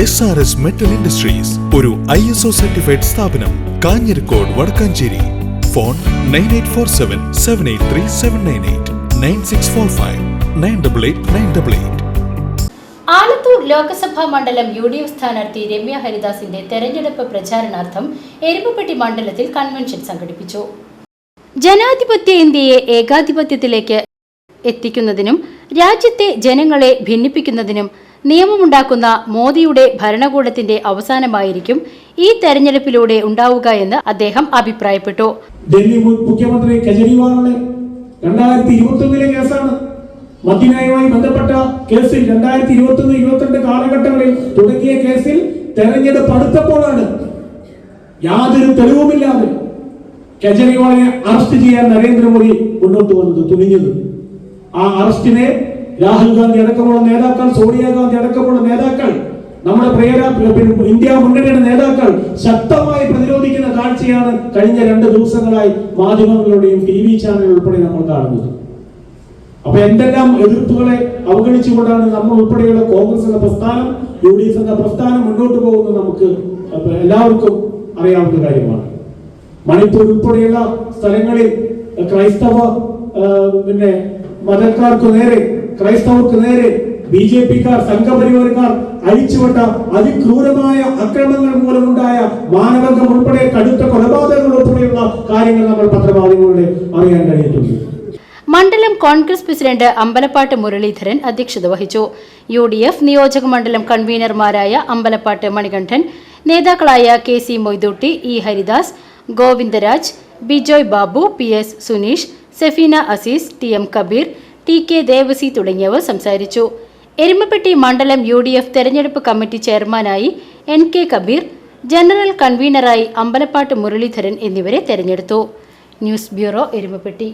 S R S metal industries ഒരു I S O certified സ്ഥാപനം Kanjirakode Vadakkanchery. Phone nine eight four seven seven eight three seven nine eight nine six four five nine double eight nine double eight Alathur Lok Sabha മണ്ഡലം U D F സ്ഥാനാർത്ഥി രമ്യ ഹരിദാസിന്റെ തെരഞ്ഞെടുപ്പ് പ്രചാരണാർത്ഥം എരുമപ്പെട്ടി മണ്ഡലത്തിൽ convention സംഘടിപ്പിച്ചു. ജനാധിപത്യ ഇന്ത്യയെ ഏകാധിപത്യത്തിലേക്ക് എത്തിക്കുന്നതിനും രാജ്യത്തെ ജനങ്ങളെ ഭിന്നിപ്പിക്കുന്നതിനും നിയമമുണ്ടാക്കുന്ന മോദിയുടെ ഭരണകൂടത്തിന്റെ അവസാനമായിരിക്കും ഈ തെരഞ്ഞെടുപ്പിലൂടെ ഉണ്ടാവുക എന്ന് അദ്ദേഹം അഭിപ്രായപ്പെട്ടു. ഡൽഹി മുഖ്യമന്ത്രി കെജ്രിവാളിന് രണ്ടായിരത്തി ഇരുപത്തി കേസാണ്. മദ്യനയവുമായി ബന്ധപ്പെട്ട കേസിൽ രണ്ടായിരത്തി ഇരുപത്തി ഒന്ന് ഇരുപത്തിരണ്ട് കാലഘട്ടങ്ങളിൽ തുടങ്ങിയ കേസിൽ തെരഞ്ഞെടുപ്പ് അടുത്തപ്പോഴാണ് യാതൊരു തെളിവുമില്ലാതെ കെജ്രിവാളിനെ അറസ്റ്റ് ചെയ്യാൻ നരേന്ദ്രമോദി മുന്നോട്ട് വന്നത് തുനിഞ്ഞത്. ആ അറസ്റ്റിനെ രാഹുൽ ഗാന്ധി അടക്കമുള്ള നേതാക്കൾ സോണിയാഗാന്ധി അടക്കമുള്ള നേതാക്കൾ നമ്മുടെ ഇന്ത്യ മുന്നണിയുടെ നേതാക്കൾ ശക്തമായി പ്രതിരോധിക്കുന്ന കാഴ്ചയാണ് കഴിഞ്ഞ രണ്ട് ദിവസങ്ങളായി മാധ്യമങ്ങളിലൂടെയും ടി വി ചാനൽ ഉൾപ്പെടെ നമ്മൾ കാണുന്നത്. അപ്പൊ എന്തെല്ലാം എതിർപ്പുകളെ അവഗണിച്ചുകൊണ്ടാണ് നമ്മൾ ഉൾപ്പെടെയുള്ള കോൺഗ്രസ് എന്ന പ്രസ്ഥാനം യു ഡി എഫ് എന്ന പ്രസ്ഥാനം മുന്നോട്ട് പോകുന്നത് നമുക്ക് എല്ലാവർക്കും അറിയാവുന്ന കാര്യമാണ്. മണിപ്പൂർ ഉൾപ്പെടെയുള്ള സ്ഥലങ്ങളിൽ ക്രൈസ്തവ പിന്നെ മതക്കാർക്ക് നേരെ ക്രൈസ്തവർക്ക് നേരെ ബി ജെ പിക്കാർ സംഘപരിവാരക്കാർ അഴിച്ചുവിട്ട അതിക്രൂരമായ അക്രമങ്ങൾ മൂലമുണ്ടായ മാനവർഗം ഉൾപ്പെടെ കടുത്ത കൊലപാതകങ്ങൾ ഉൾപ്പെടെയുള്ള കാര്യങ്ങൾ നമ്മൾ പത്രമാധ്യമങ്ങളിലൂടെ അറിയാൻ കഴിഞ്ഞിട്ടുണ്ട് മണ്ഡലം കോൺഗ്രസ് പ്രസിഡന്റ് അമ്പലപ്പാട്ട് മുരളീധരൻ അധ്യക്ഷത വഹിച്ചു. യു ഡി എഫ് നിയോജക മണ്ഡലം കൺവീനർമാരായ അമ്പലപ്പാട്ട് മണികണ്ഠൻ നേതാക്കളായ K C Moythootty E Haridas Govindaraj Bijoy Babu P S Suneesh Sefeena Azeez T M Kabeer T K Devasi തുടങ്ങിയവർ സംസാരിച്ചു. എരുമപ്പെട്ടി മണ്ഡലം യു ഡി എഫ് തെരഞ്ഞെടുപ്പ് കമ്മിറ്റി ചെയർമാനായി എൻ കെ കബീർ ജനറൽ കൺവീനറായി അമ്പലപ്പാട്ട് മുരളീധരൻ എന്നിവരെ തെരഞ്ഞെടുത്തു. News bureau Erumappetty.